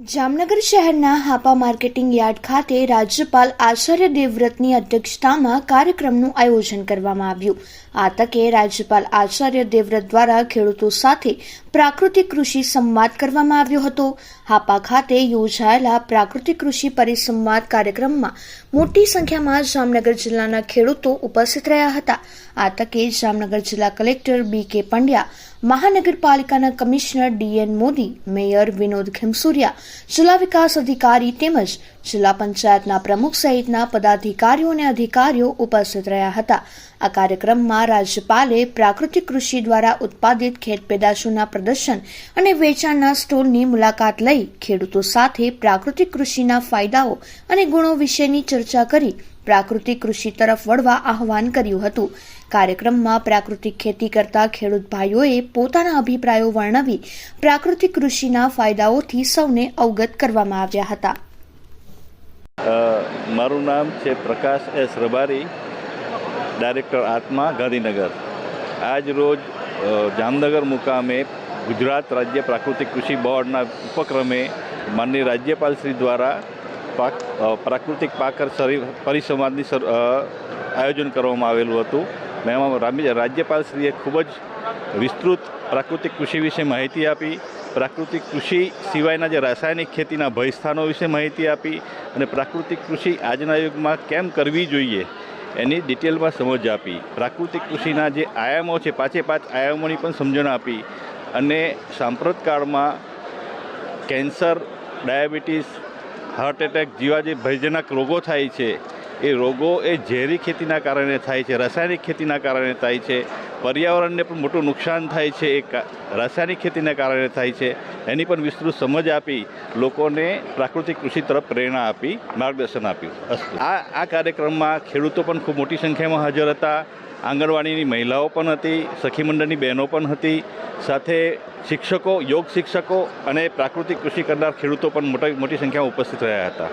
જામનગર શહેરના Hapa marketing yard ખાતે રાજ્યપાલ આચાર્ય દેવવ્રતની અધ્યક્ષતામાં કાર્યક્રમનું આયોજન કરવામાં આવ્યું. આ તકે રાજ્યપાલ આચાર્ય દેવવ્રત દ્વારા ખેડૂતો સાથે પ્રાકૃતિક કૃષિ સંવાદ કરવામાં આવ્યો હતો. હાપા ખાતે યોજાયેલા પ્રાકૃતિક કૃષિ પરિસંવાદ કાર્યક્રમમાં મોટી સંખ્યામાં જામનગર જિલ્લાના ખેડૂતો ઉપસ્થિત રહ્યા હતા. આ તકે જામનગર જિલ્લા કલેક્ટર બી કે પંડ્યા, મહાનગરપાલિકાના commissioner DN Modi, mayor Vinod Khimsuriya જિલ્લા વિકાસ અધિકારી તેમજ જિલ્લા પંચાયતના પ્રમુખ સહિતના પદાધિકારીઓ અને અધિકારીઓ ઉપસ્થિત રહ્યા હતા. આ કાર્યક્રમમાં રાજ્યપાલે પ્રાકૃતિક કૃષિ દ્વારા ઉત્પાદિત ખેત પેદાશોના પ્રદર્શન અને વેચાણના સ્ટોલની મુલાકાત લઈ ખેડૂતો સાથે પ્રાકૃતિક કૃષિના ફાયદાઓ અને ગુણો વિશેની ચર્ચા કરી પ્રાકૃતિક કૃષિ તરફ વળવા આહવાન કર્યું હતું. કાર્યક્રમમાં પ્રાકૃતિક ખેતી કરતા ખેડૂત ભાઈઓએ પોતાના અભિપ્રાયો વર્ણવી પ્રાકૃતિક કૃષિના ફાયદાઓથી સૌને અવગત કરવામાં આવ્યા હતા. મારું નામ છે પ્રકાશ એસ રબારી, ડાયરેક્ટર આત્મા ગાંધીનગર. આજ રોજ જામનગર મુકામે ગુજરાત રાજ્ય પ્રાકૃતિક કૃષિ બોર્ડના ઉપક્રમે માનનીય રાજ્યપાલ શ્રી દ્વારા પાક પ્રાકૃતિક પાકર પરિસંવાદની આયોજન કરવામાં આવેલું હતું. એમાં રામી- રાજ્યપાલશ્રીએ ખૂબ જ વિસ્તૃત પ્રાકૃતિક કૃષિ વિશે માહિતી આપી, પ્રાકૃતિક કૃષિ સિવાયના જે રાસાયણિક ખેતીના ભયસ્થાનો વિશે માહિતી આપી અને પ્રાકૃતિક કૃષિ આજના યુગમાં કેમ કરવી જોઈએ એની ડિટેલમાં સમજ આપી. પ્રાકૃતિક કૃષિના જે આયામો છે પાંચે પાંચ આયામોની પણ સમજણ આપી. અને સાંપ્રત કાળમાં કેન્સર, ડાયાબિટીસ હાર્ટ એટેક જેવા જે ભયજનક રોગો થાય છે, એ રોગો એ ઝેરી ખેતીના કારણે થાય છે, રાસાયણિક ખેતીના કારણે થાય છે, પર્યાવરણને પણ મોટું નુકસાન થાય છે, એ રાસાયણિક ખેતીના કારણે થાય છે, એની પણ વિસ્તૃત સમજ આપી લોકોને પ્રાકૃતિક કૃષિ તરફ પ્રેરણા આપી, માર્ગદર્શન આપ્યું. આ આ કાર્યક્રમમાં ખેડૂતો પણ ખૂબ મોટી સંખ્યામાં હાજર હતા આંગણવાડીની મહિલાઓ પણ હતી, સખી મંડળની બહેનો પણ હતી, સાથે શિક્ષકો, યોગ શિક્ષકો અને પ્રાકૃતિક કૃષિ કરનાર ખેડૂતો પણ મોટા, મોટી સંખ્યામાં ઉપસ્થિત રહ્યા હતા.